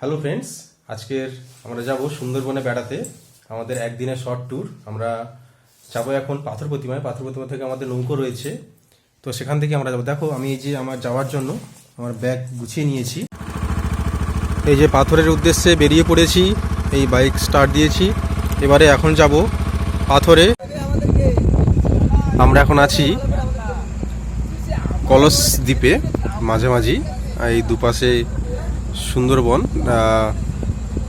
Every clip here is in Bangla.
হ্যালো ফ্রেন্ডস আজকের আমরা যাব সুন্দরবনে বেড়াতে। আমাদের একদিনের শর্ট ট্যুর আমরা যাব এখন পাথর প্রতিমায় পাথর প্রতিমা থেকে আমাদের নৌকো রয়েছে। তো সেখান থেকে আমরা যাব। দেখো, আমি এই যে আমার যাওয়ার জন্য আমার ব্যাগ গুছিয়ে নিয়েছি। এই যে পাথরের উদ্দেশ্যে বেরিয়ে পড়েছি, এই বাইক স্টার্ট দিয়েছি। এবারে এখন যাব পাথরে। আমরা এখন আছি কলস দ্বীপে মাঝামাঝি এই দুপাশে সুন্দরবন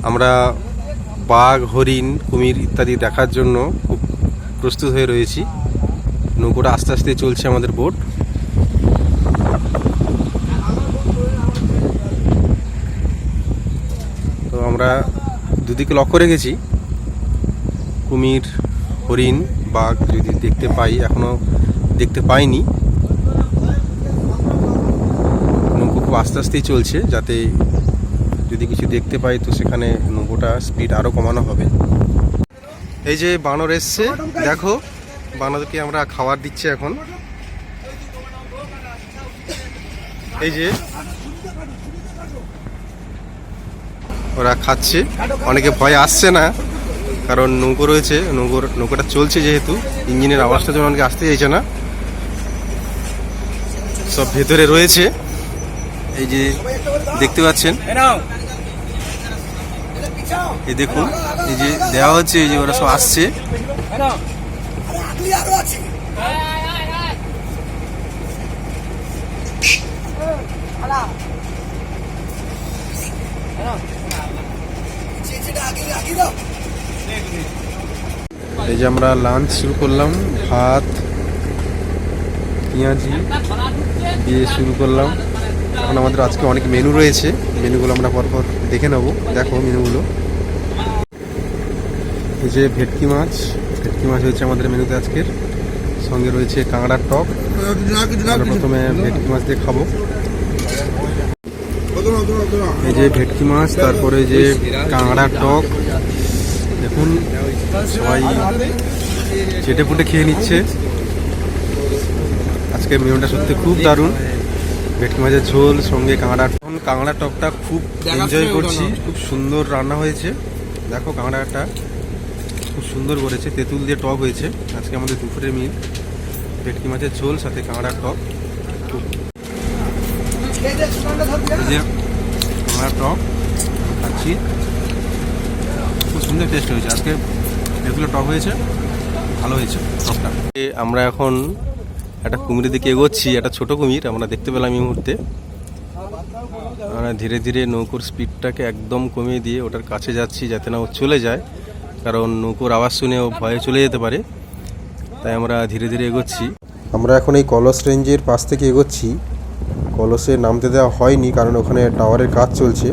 আমরা বাঘ, হরিণ, কুমির ইত্যাদি দেখার জন্য খুব প্রস্তুত হয়ে রয়েছি। নৌকোটা আস্তে আস্তে চলছে আমাদের বোট। তো আমরা দুদিকে লক্ষ্য রেখেছি। কুমির, হরিণ, বাঘ যদি দেখতে পাই, এখনও দেখতে পাইনি। নৌকো খুব আস্তে আস্তেই চলছে যাতে যদি কিছু দেখতে পাই, তো সেখানে নৌকোটা স্পিড আরও কমানো হবে। এই যে বানর এসছে, দেখো, বানরকে আমরা খাবার দিচ্ছি এখন। এই যে, ওরা খাচ্ছে। অনেকে ভয় আসছে না, কারণ নৌকো রয়েছে, নৌকোর, নৌকোটা চলছে যেহেতু, ইঞ্জিনের আওয়াজটা যেন অনেকে আসতে চাইছে না। সব ভেতরে রয়েছে। এই যে, দেখতে পাচ্ছেন? এই দেখুন, এই যে দেওয়া হচ্ছে, এই যে ওরা সব আসছে। এই যে আমরা লাঞ্চ শুরু করলাম, ভাত, পেঁয়াজি দিয়ে শুরু করলাম। এখন আমাদের আজকে অনেক মেনু রয়েছে। মেনুগুলো আমরা পরপর দেখে নেব। দেখো মেনুগুলো এই যে ভেটকি মাছ। ভেটকি মাছ হচ্ছে আমাদের মেনুতে আজকের। সঙ্গে রয়েছে কাঁকড়ার টক। প্রথমে ভেটকি মাছ দিয়ে খাব। এই যে ভেটকি মাছ, তারপরে যে কাঁকড়ার টক। দেখুন, সবাই চেটে পুটে খেয়ে নিচ্ছে। আজকে মেনুটা সত্যি খুব দারুণ। ভেটকি মাছের ঝোল সঙ্গে কাঁকড়া এখন কাঁকড়া টকটা খুব এনজয় করছি। খুব সুন্দর রান্না হয়েছে। দেখো কাঁকড়াটা খুব সুন্দর করেছে। তেঁতুল দিয়ে টক হয়েছে। আজকে আমাদের দুপুরের মিল ভেটকি মাছের ঝোল সাথে কাঁকড়ার টক। খুব এই যে কাঁকড়ার টক খাচ্ছি। খুব সুন্দর টেস্ট হয়েছে। আজকে যেগুলো টক হয়েছে। ভালো হয়েছে টকটা। আমরা এখন একটা কুমিরের দিকে এগোচ্ছি, একটা ছোট কুমির, আমরা দেখতে পেলাম এই মুহূর্তে। আমরা ধীরে ধীরে নৌকোর স্পিডটাকে একদম কমিয়ে দিয়ে ওটার কাছে যাচ্ছি যাতে না ও চলে যায়, কারণ নৌকোর আওয়াজ শুনে ও ভয়ে চলে যেতে পারে। তাই আমরা ধীরে ধীরে এগোচ্ছি। আমরা এখন এই কলস রেঞ্জের পাশ থেকে এগোচ্ছি। কলসে নামতে দেওয়া হয়নি, কারণ ওখানে টাওয়ারের কাজ চলছে।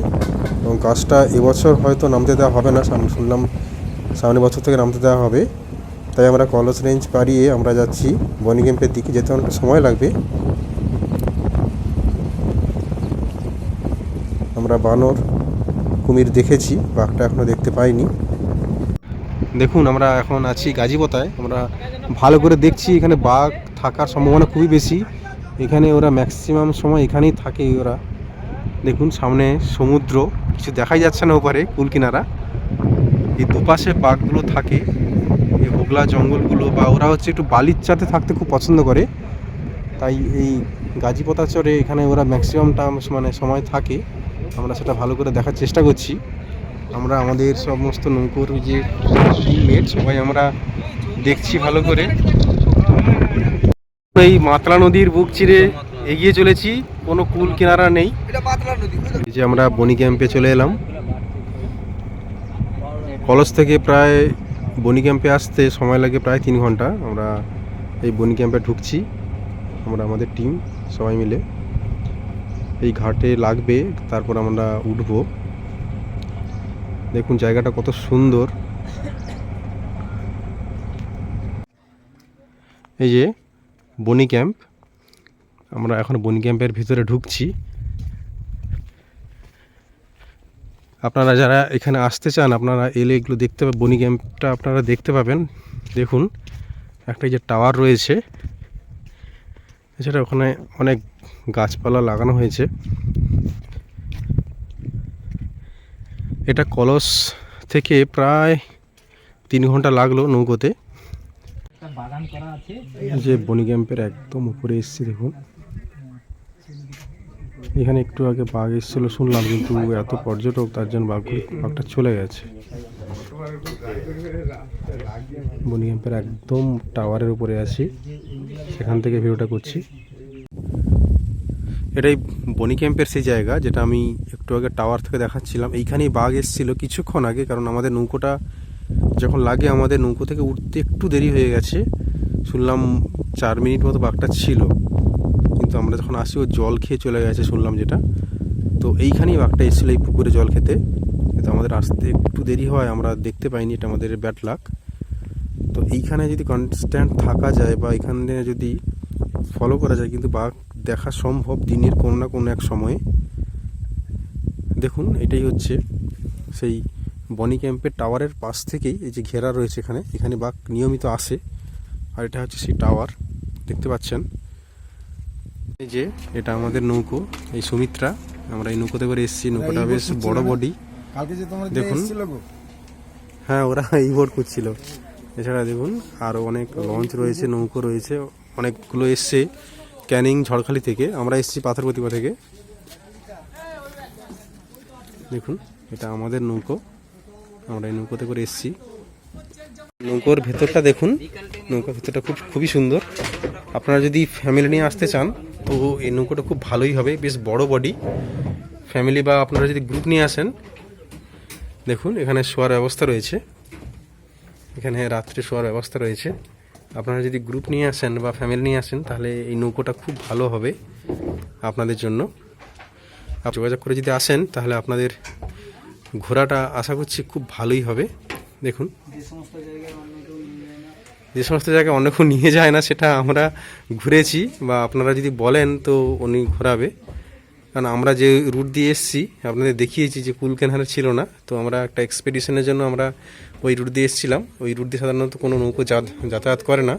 এবং কাজটা এবছর হয়তো নামতে দেওয়া হবে না শুনলাম সামনের বছর থেকে নামতে দেওয়া হবে। তাই আমরা কলস রেঞ্জ পাড়িয়ে আমরা যাচ্ছি বনি ক্যাম্পের দিকে, যেতে অনেকটা সময় লাগবে। আমরা বানর, কুমির দেখেছি, বাঘটা এখনও দেখতে পাইনি। দেখুন, আমরা এখন আছি গাজীপতায় আমরা ভালো করে দেখছি, এখানে বাঘ থাকার সম্ভাবনা খুবই বেশি। এখানে ওরা ম্যাক্সিমাম সময় এখানেই থাকে ওরা। দেখুন, সামনে সমুদ্র। কিছু দেখাই যাচ্ছে না ওপারে কুলকিনারা এই দুপাশে বাঘগুলো থাকে। এই হোগলা জঙ্গলগুলো বা ওরা হচ্ছে একটু বালির চাতে থাকতে খুব পছন্দ করে। তাই এই গাজীপতা চরে এখানে ওরা ম্যাক্সিমাম টাইম মানে সময় থাকে। আমরা সেটা ভালো করে দেখার চেষ্টা করছি। আমরা আমাদের সমস্ত নৌকোর যে টিমমেট সবাই আমরা দেখছি ভালো করে। এই মাতলা নদীর বুক চিরে এগিয়ে চলেছি। কোনো কুল কিনারা নেই। এই যে আমরা বনি ক্যাম্পে চলে এলাম। কলস থেকে প্রায় বনি ক্যাম্পে আসতে সময় লাগে প্রায় তিন ঘণ্টা। আমরা এই বনি ক্যাম্পে ঢুকছি। আমরা আমাদের টিম সবাই মিলে। এই ঘাটে লাগবে, তারপর আমরা উঠবো। দেখুন জায়গাটা কত সুন্দর। এই যে বনি ক্যাম্প। আমরা এখন বনি ক্যাম্পের ভিতরে ঢুকছি। আপনারা যারা এখানে আসতে চান আপনারা এলে এগুলো দেখতে পাবেন বনি ক্যাম্পটা আপনারা দেখতে পাবেন। দেখুন একটা যে টাওয়ার রয়েছে। এছাড়া ওখানে অনেক গাছপালা লাগানো হয়েছে। এটা কলস থেকে প্রায় তিন ঘণ্টা লাগল নৌকোতে। যে বনি ক্যাম্পের একদম উপরে এসছি দেখুন। এখানে একটু আগে বাঘ এসেছিল, শুনলাম কিন্তু এত পর্যটক, তার জন্য বাঘ বাঘটা চলে গেছে। বনি ক্যাম্পের একদম টাওয়ারের উপরে আছি। সেখান থেকে ভিডিওটা করছি। এটাই বনি ক্যাম্পের সেই জায়গা, যেটা আমি একটু আগে টাওয়ার থেকে দেখাচ্ছিলাম। এইখানেই বাঘ এসেছিল কিছুক্ষণ আগে, কারণ আমাদের নৌকোটা যখন লাগে, আমাদের নৌকো থেকে উঠতে একটু দেরি হয়ে গেছে। শুনলাম চার মিনিট মতো বাঘটা ছিল। কিন্তু আমরা যখন আসি, ও জল খেয়ে চলে গেছে শুনলাম যেটা। তো এইখানেই বাঘটা এসেছিল এই পুকুরে জল খেতে। কিন্তু আমাদের আসতে একটু দেরি হয়, আমরা দেখতে পাইনি এটা আমাদের ব্যাড লাক। তো এইখানে যদি কনস্ট্যান্ট থাকা যায় বা এখানে যদি ফলো করা যায়, কিন্তু বাঘ দেখা সম্ভব দিনের কোনো না কোনো এক সময়ে। দেখুন, এটাই হচ্ছে সেই বনি ক্যাম্পের টাওয়ারের পাশ থেকেই এই যে ঘেরা রয়েছে এখানে। এখানে বাঘ নিয়মিত আসে। আর এটা হচ্ছে সেই টাওয়ার। দেখতে পাচ্ছেন? এই যে এটা আমাদের নৌকো এই সুমিত্রা। আমরা এই নৌকোতে করে এসেছি নৌকোটা বেশ বড় বডি দেখুন। হ্যাঁ ওরা এই বোর্ড করছিল এছাড়া দেখুন আরও অনেক লঞ্চ রয়েছে নৌকো রয়েছে অনেকগুলো এসছে। ক্যানিং ঝড়খালি থেকে আমরা এসেছি পাথর প্রতিভা থেকে। দেখুন এটা আমাদের নৌকো। আমরা এই নৌকোতে করে এসেছি। নৌকোর ভেতরটা দেখুন নৌকার ভেতরটা খুব খুবই সুন্দর। আপনারা যদি ফ্যামিলি নিয়ে আসতে চান তো এই নৌকোটা খুব ভালোই হবে, বেশ বড় বডি ফ্যামিলি বা আপনারা যদি গ্রুপ নিয়ে আসেন, দেখুন এখানে শোয়ার ব্যবস্থা রয়েছে। এখানে রাত্রে শোয়ার ব্যবস্থা রয়েছে। আপনারা যদি গ্রুপ নিয়ে আসেন বা ফ্যামিলি নিয়ে আসেন, তাহলে এই নৌকোটা খুব ভালো হবে আপনাদের জন্য। যোগাযোগ করে যদি আসেন, তাহলে আপনাদের ঘোরাটা আশা করছি খুব ভালোই হবে। দেখুন। যে সমস্ত জায়গায় অন্য কেউ নিয়ে যায় না যে সমস্ত জায়গায় অন্য নিয়ে যায় না, সেটা আমরা ঘুরেছি বা আপনারা যদি বলেন তো উনি ঘোরাবে। কারণ আমরা যে রুট দিয়ে এসেছি, আপনাদের দেখিয়েছি যে কুল কেনারে ছিল না, তো আমরা একটা এক্সপেডিশনের জন্য আমরা ওই রুট দিয়ে এসেছিলাম। ওই রুট দিয়ে সাধারণত কোনো নৌকো যাতায়াত করে না।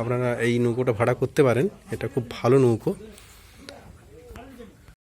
আপনারা এই নৌকোটা ভাড়া করতে পারেন। এটা খুব ভালো নৌকো।